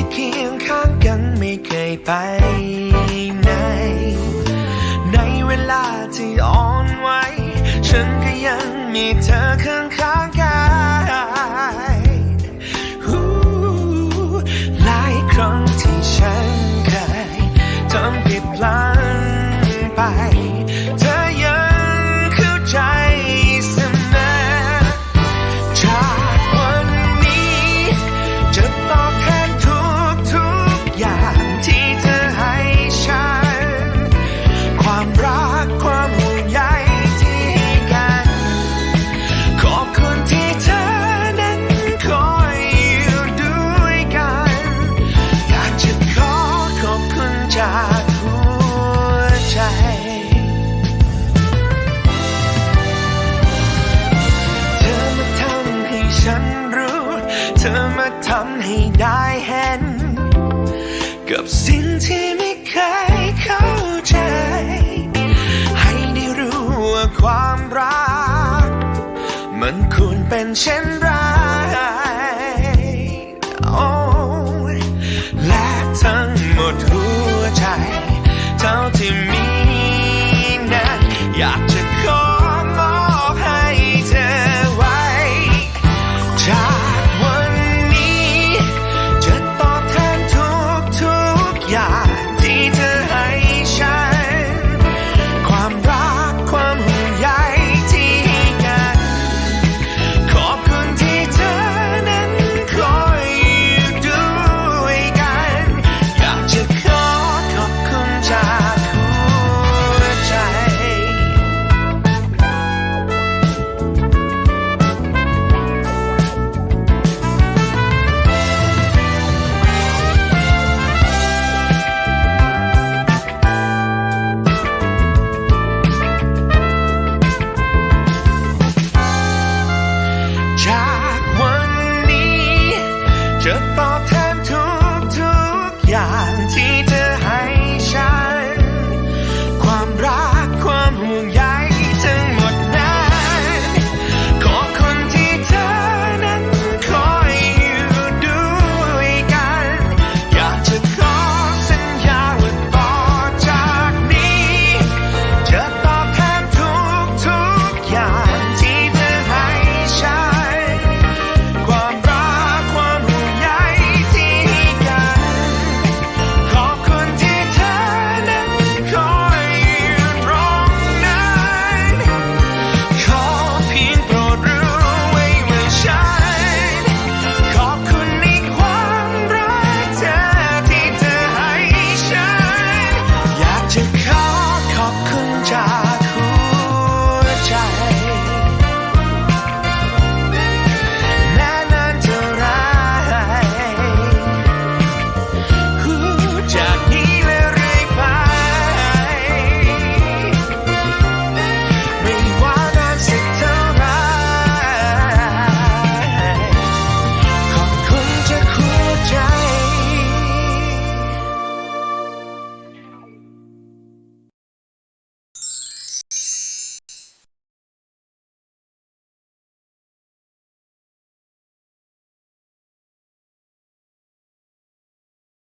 ที่เคียงข้างกันไม่เคยไปไหน ในเวลาที่อ่อนไหวฉันก็ยังมีเธอข้างข้างกายหลายครั้งที่ฉันเคยทำผิดพลาด ฉันรู้ เธอมาทำให้ได้เห็น กับสิ่งที่ไม่เคยเข้าใจ ให้ได้รู้ว่าความรัก มันควรเป็นเช่นไร child.